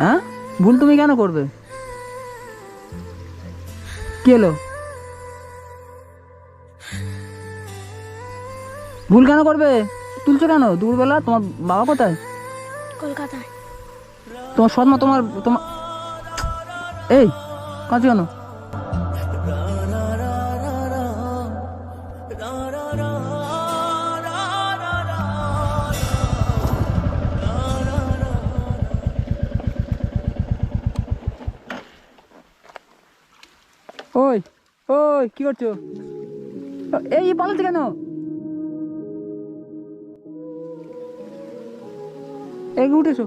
হ্যাঁ? ভুল তুমি কেন করবে? কি হলো? ভুল কেন করবে? তুলছো কেন? দুপুরবেলা তোমার বাবা কোথায়? কলকাতায়। তোমার সৎমা তোমার তোমার এই কাঁদছো কেন? ওই, কি করছ? এই পালাচ্ছে কেন? এই উঠেছো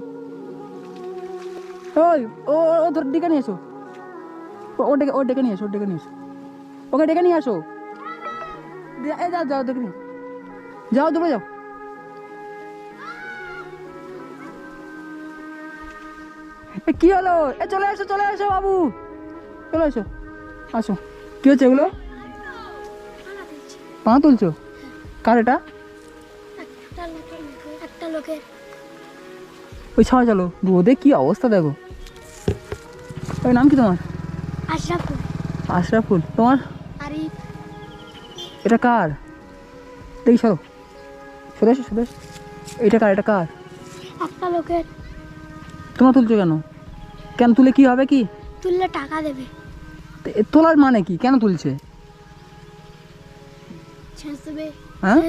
ওই, ও, ও- ধর, ডেকে নিয়ে এসো। ও- ডেকে ও ডেকে নিয়ে এসো ডেকে নিয়ে এসো। ওকে, ডেকে নিয়ে আসো। এই, যাও যাও, ডেকে নিয়ে যাও দূরে যাও। কি হলো? এ, চলে এসো চলে এসো, বাবু। চলে এসো। আসো। কি হচ্ছে এগুলো? পা তুলছো? কার এটা? ওই ছাড়া চলো রোদে কি অবস্থা দেখো। ওই নাম কি তোমার? আশরাফুল। আশরাফুল। তোমার? এটা কার? দেখি সরো। এসো সরে এসো। এটা কার এটা কার? একটা লোকের। তোমরা তুলছো কেন? কেন তুলে কি হবে কি? তুললে টাকা দেবে। তোলার মানে কি? কেন তুলছে? হ্যাঁ?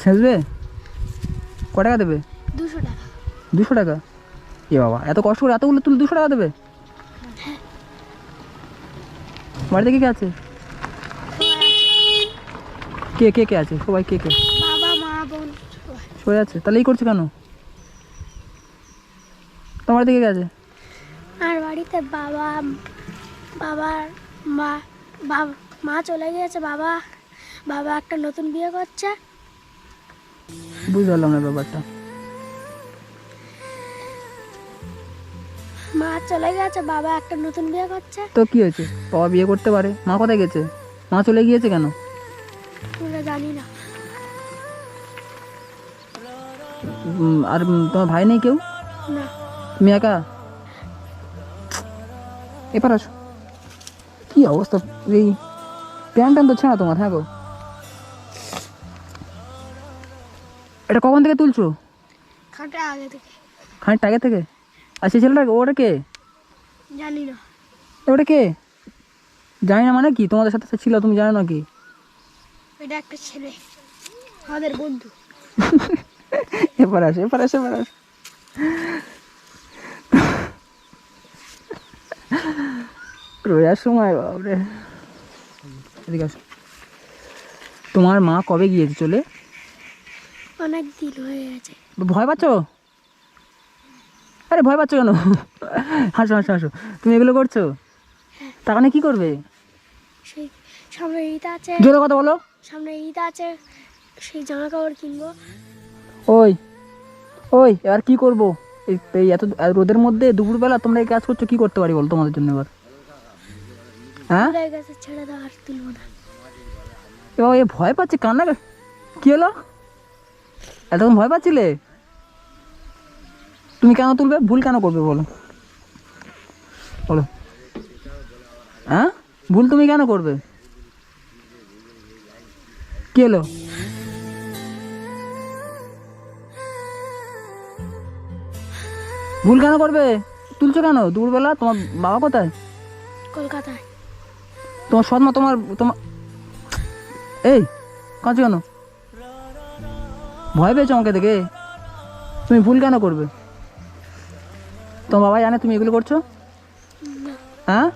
ছেঁচবে ক টাকা দেবে? দুশো টাকা। দুশো টাকা? এ বাবা এত কষ্ট করে এতগুলো তুলে দুশো টাকা দেবে? বাড়িতে কে কে আছে। কে কে কে আছে? সবাই কে কে? বাবা মা বোন সবাই। সবাই আছে? তাহলে এই করছ কেন? তোমার বাড়িতে কে কে আর বাড়িতে বাবা বাবার মা বাবা মা চলে গিয়েছে বাবা বাবা একটা নতুন বিয়ে করছে। বুঝতে পারলাম না ব্যাপারটা। মা চলে গেছে বাবা একটা নতুন বিয়ে করছে। তো কি হয়েছে? বাবা বিয়ে করতে পারে? মা কোথায় গেছে? মা চলে গিয়েছে কেন? জানি না। আর তোমার ভাই নেই কেউ? না। তুমি একা এবার আসো। কি অবস্থা? এই প্যান্ট ট্যান তো ছেঁড়া তোমার হ্যাঁ গো। এটা কখন থেকে তুলছো? খাটে আগে থেকে। খানিকটা আগে থেকে? আর সেই ছেলেটা ওটা কে? জানি না। ওটা কে? জানি না মানে কি? তোমাদের সাথে ছিল তুমি জানো না কি এটা একটা ছেলে। আমাদের বন্ধু। এবার আসো এবার আসো এবার আসো। রোজার সময় বাবরে এদিকে আসো। তোমার মা কবে গিয়েছে চলে? অনেক দিন হয়ে গেছে। ভয় পাচ্ছ? আরে ভয় পাচ্ছ কেন? হাসো হাসো হাসো। তুমি এগুলো করছ? টাকা নিয়ে কি করবে? সামনে ঈদ আছে। জোরে কথা বলো। সামনে ঈদ আছে। সেই জামা কাপড় কিনবো। ওই ওই এবার কি করব? এই এত রোদের মধ্যে দুপুরবেলা তোমরা এই কাজ করছ কি করতে পারি বল তোমাদের জন্য এবার? হ্যাঁ? এবার এ ভয় পাচ্ছে কান্না কি হলো? এতক্ষণ ভয় পাচ্ছিলে? তুমি কেন তুলবে? ভুল কেন করবে বলো? বলো। হ্যাঁ? ভুল তুমি কেন করবে? কি হলো? ভুল কেন করবে? তুলছো কেন? দুপুরবেলা তোমার বাবা কোথায়? কলকাতায়। তোমার সৎমা তোমার তোমার এই কাঁচো কেন? ভয় পেয়েছ আমাকে দেখে? তুমি ভুল কেন করবে? তোমার বাবা জানে তুমি এগুলো করছ? হ্যাঁ?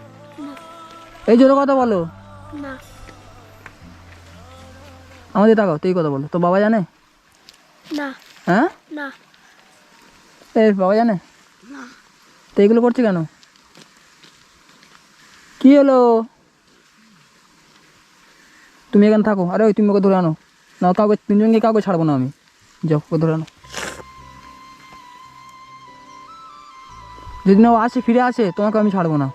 এই জোরে কথা বলো। আমাদের তাকাও তুই কথা বলো। তো বাবা জানে? না। হ্যাঁ? না। এই বাবা জানে? তো এগুলো করছ কেন? কি হলো? তুমি এখানে থাকো। আরে ওই তুমি ওকে ধরে আনো। না কাউকে তিনজনকে কাউকে ছাড়বো না আমি। যাও ওকে ধরে আনো। যদি না ও আসে ফিরে আসে তোমাকে আমি ছাড়বো না।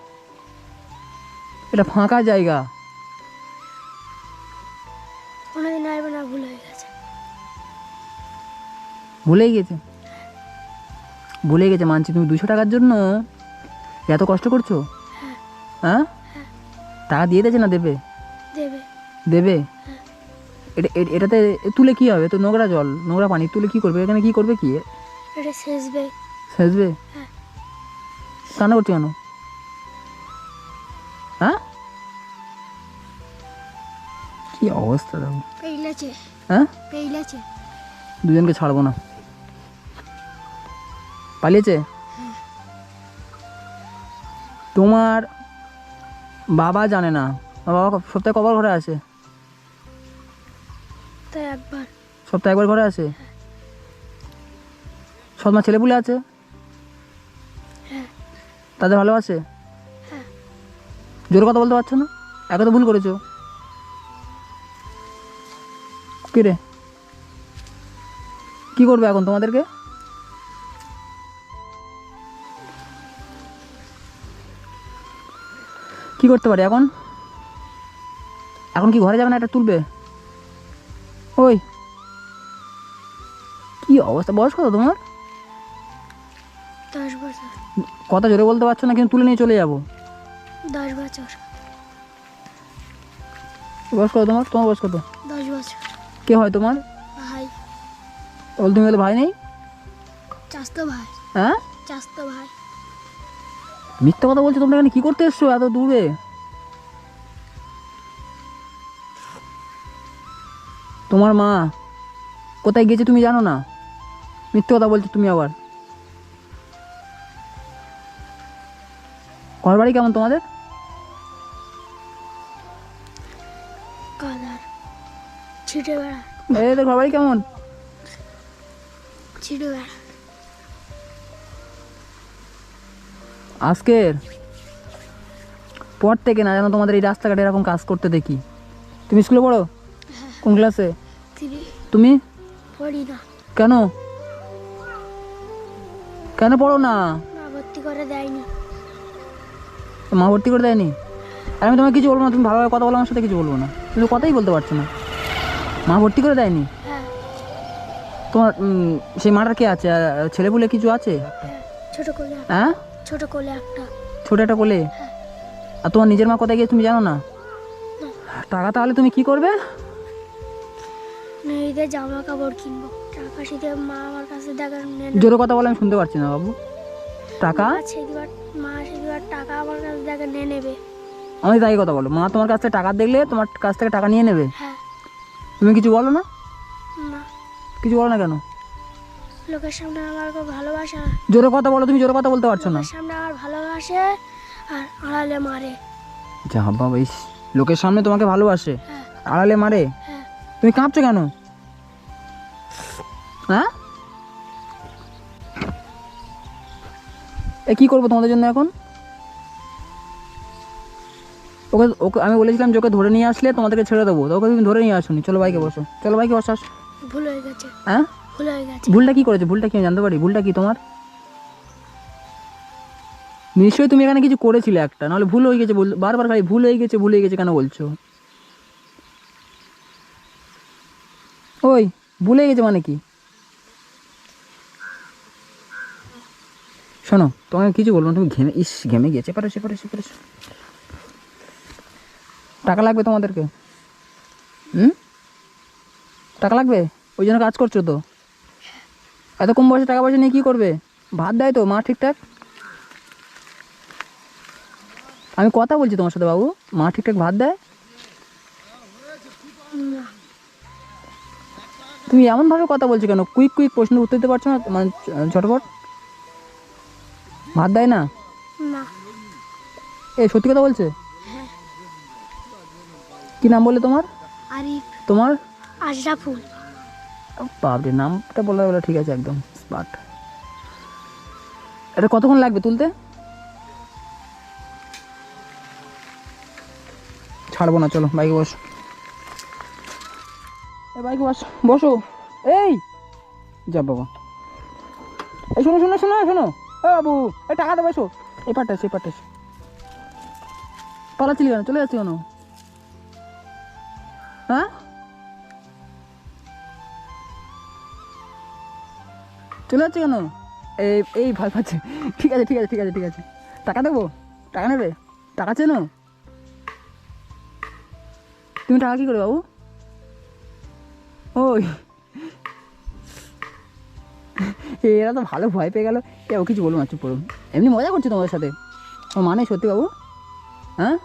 এটা ফাঁকা জায়গা। ভুল গেছে। ভুলে গেছে মানছি তুমি দুশো টাকার জন্য এত কষ্ট করছ? হ্যাঁ টাকা দিয়ে দিয়েছে না দেবে? দেবে। এটা এটাতে তুলে কি হবে? তো নোংরা জল নোংরা পানি তুলে কি করবে? এখানে কি করবে কি? সেচবে। হ্যাঁ। কান্না করছ কেন? হ্যাঁ কি অবস্থা দেখো। হ্যাঁ দুজনকে ছাড়বো না। পালিয়েছে? তোমার বাবা জানে না। বাবা সপ্তাহে কবার ঘরে আসে একবার। সপ্তাহে একবার ঘরে আসে সৎমা ছেলেপুলে আছে? হ্যাঁ। তাদের ভালোবাসে হ্যাঁ। জোরে কথা বলতে পারছ না? একে তো ভুল করেছ। কি রে কি করবে এখন তোমাদেরকে? কি করতে পারি এখন? এখন কি ঘরে যাবে না এটা তুলবে? ওই। কি অবস্থা? বয়স কত তোমার? দশ বছর। কথা জোরে বলতে পারছ না কিন্তু তুলে নিয়ে চলে যাব। দশ বছর। বয়স কত তোমার? তোমার বয়স কত? দশ বছর। কে হয় তোমার? ভাই। বল তুমি ভাই নেই? চাস্তো ভাই। হ্যাঁ? চাস্তো ভাই। মিথ্যা কথা বলছো তোমরা এখানে কি করতে এসছো এত দূরে? তোমার মা কোথায় গেছে তুমি জানো না? মিথ্যে কথা বলছো তুমি আবার। ঘর বাড়ি কেমন তোমাদের? এই ঘর বাড়ি কেমন? আজকের? পর থেকে না যেন তোমাদের এই রাস্তাঘাটে এরকম কাজ করতে দেখি। তুমি স্কুলে পড়ো? কোন ক্লাসে? তুমি? পড়ি না। কেন? কেন পড়ো না? না ভর্তি করে দেয়নি। মা ভর্তি করে দেয়নি? আর আমি তোমাকে কিছু বলব না তুমি ভালোভাবে কথা বলো আমার সাথে কিছু বলব না। তুমি কথাই বলতে পারছ না। মা ভর্তি করে দেয়নি? হ্যাঁ। তোমার সেই মাটার কে আছে? ছেলেপুলে কিছু আছে? হ্যাঁ? ছোট কোলে একটা। ছোট একটা কোলে? হ্যাঁ। আর তোমার নিজের মা কোথায় গিয়ে তুমি জানো না? টাকা তাহলে তুমি কি করবে? মেয়েদের জামা কাপড় কিনবো। টাকা মা আমার কাছে জোরে কথা বলে আমি শুনতে পারছি না বাবু। টাকা? সেদিবার মা সেদিবার টাকা আমার কাছে দেখা নিয়ে নেবে। আমি তাই কথা বলো। মা তোমার কাছ থেকে টাকা দেখলে তোমার কাছ থেকে টাকা নিয়ে নেবে? হ্যাঁ। তুমি কিছু বলো না? না। কিছু বলো না কেন? লোকের সামনে আমার খুব ভালোবাসা। জোরে কথা বলো তুমি জোরে কথা বলতে পারছ না। সামনে আমার ভালোবাসে আর আড়ালে মারে। যা বাবা ইস লোকের সামনে তোমাকে ভালোবাসে হ্যাঁ। আড়ালে মারে? হ্যাঁ। তুমি কাঁপছো কেন? হ্যাঁ? এ কি করব তোমাদের জন্য এখন? ওকে ওকে আমি বলেছিলাম যে ওকে ধরে নিয়ে আসলে তোমাদেরকে ছেড়ে দেবো। তো ওকে তুমি ধরে নিয়ে আসুনি। চলো বাইকে বসো। চলো বাইকে বসো আসো। ভুল হয়ে গেছে। হ্যাঁ? ভুলটা কি করেছে? ভুলটা কি আমি জানতে পারি? ভুলটা কি তোমার? নিশ্চয়ই তুমি এখানে কিছু করেছিলে একটা, নাহলে ভুল হয়ে গেছে বারবার খালি ভুল হয়ে গেছে, ভুল হয়ে গেছে কেন বলছো? ওই, ভুলে গেছে মানে কি? শোনো, তোমাকে কিছু বলব তুমি ঘেমে ইস, ঘেমে গিয়েছে পারে সেপারে সেপারে টাকা লাগবে তোমাদেরকে? হুম? টাকা লাগবে? ওই জন্য কাজ করছ তো? এত কম বয়সে টাকা পয়সা নিয়ে কী করবে? ভাত দেয় তো মা ঠিকঠাক? আমি কথা বলছি তোমার সাথে বাবু। মা ঠিকঠাক ভাত দেয়? তুমি এমনভাবে কথা বলছো কেন? কুইক কুইক প্রশ্ন উত্তর দিতে পারছ না? মানে ঝটপট? ভাত দেয় না? না। এ সত্যি কথা বলছে? হ্যাঁ। কি নাম বলে তোমার? তোমার? আশরাফুল। বাপরে, নামটা বলা বলে ঠিক আছে, একদম স্মার্ট এটা কতক্ষণ লাগবে তুলতে? ছাড়বো না, চলো, বাইকে বসো। বাইকে বস, বসো। এই! যা বাবা। এই, শোনো শোনো শোনো শোনো। এ, বাবু, এই, টাকা দেবো, এসো। এই পাটটা এসো, এই পাটটা এসো। পালাচ্ছিলি কেন? চলে যাচ্ছি কেন? হ্যাঁ? চলে যাচ্ছে কেন? এই এই ভয় পাচ্ছে। ঠিক আছে ঠিক আছে ঠিক আছে ঠিক আছে। টাকা দেবো? টাকা নেবে? টাকা চেনো? তুমি টাকা কী করে বাবু? ওই। এরা তো ভালো ভয় পেয়ে গেল। এ, ও কিছু বলব না, চুপ করুন এমনি মজা করছি তোমাদের সাথে। ও মানে সত্যি বাবু? হ্যাঁ?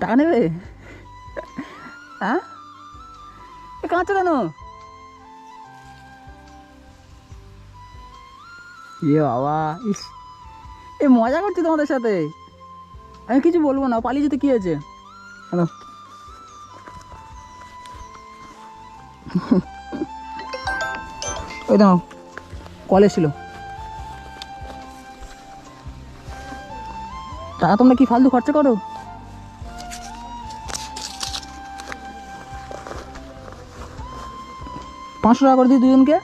টাকা নেবে? হ্যাঁ? কাঁদছো কেন? ইয়ে বাবা ইস। এ মজা করছি তোমাদের সাথে। আমি কিছু বলব না পালিয়ে যেতে কী হয়েছে? হ্যালো। ওই দাও কল এসেছিল। টাকা তোমরা কি ফালতু খরচা করো? পাঁচশো টাকা করে দিই দুজনকে?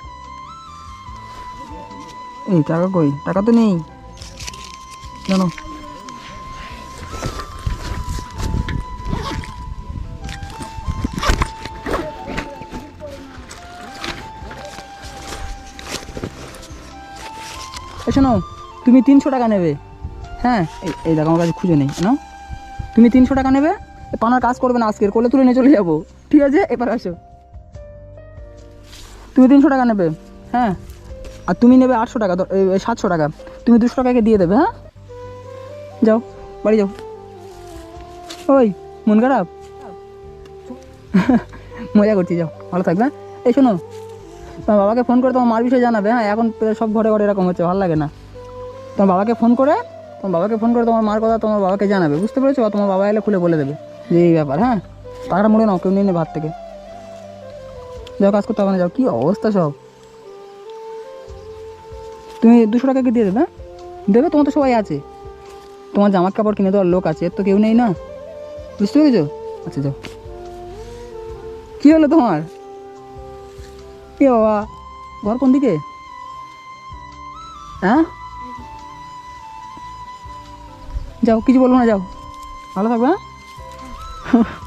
এই, টাকা কই? টাকা তো নেই। জানো শোনো, তুমি তিনশো টাকা নেবে। হ্যাঁ এই দেখো, আমার কাছে খুঁজে নেই না তুমি তিনশো টাকা নেবে পানার কাজ করবে না আজকের, কোলে তুলে নিয়ে চলে যাব। ঠিক আছে? এবার আসো। তুমি তিনশো টাকা নেবে হ্যাঁ? আর তুমি নেবে আটশো টাকা সাতশো টাকা। তুমি দুশো টাকাকে দিয়ে দেবে হ্যাঁ? যাও, বাড়ি যাও। ওই, মন খারাপ? মজা করছি, যাও, ভালো থাকবে হ্যাঁ? এই, শোনো, তোমার বাবাকে ফোন করে তোমার মার বিষয়ে জানাবে হ্যাঁ? এখন সব ঘরে ঘরে এরকম হচ্ছে, ভালো লাগে না। তোমার বাবাকে ফোন করে, তোমার বাবাকে ফোন করে তোমার মার কথা তোমার বাবাকে জানাবে, বুঝতে পেরেছ? তোমার বাবা এলে খুলে বলে দেবে, যে এই ব্যাপার হ্যাঁ? টাকাটা মুড়ে নাও, কেউ নিয়ে হাত থেকে। যাও, কাজ করতে হবে না, যাও, কী অবস্থা সব? তুমি দুশো টাকা কি দিয়ে দেবে? দেবে, তোমার তো সবাই আছে। তোমার জামা কাপড় কিনে দেওয়ার লোক আছে, এর তো কেউ নেই না। বুঝতে পেরেছ? আচ্ছা যাও। কী হলো তোমার? কে বাবা, ঘর কোন দিকে? হ্যাঁ? যাও, কিছু বলব না, যাও। ভালো থাকবে হ্যাঁ?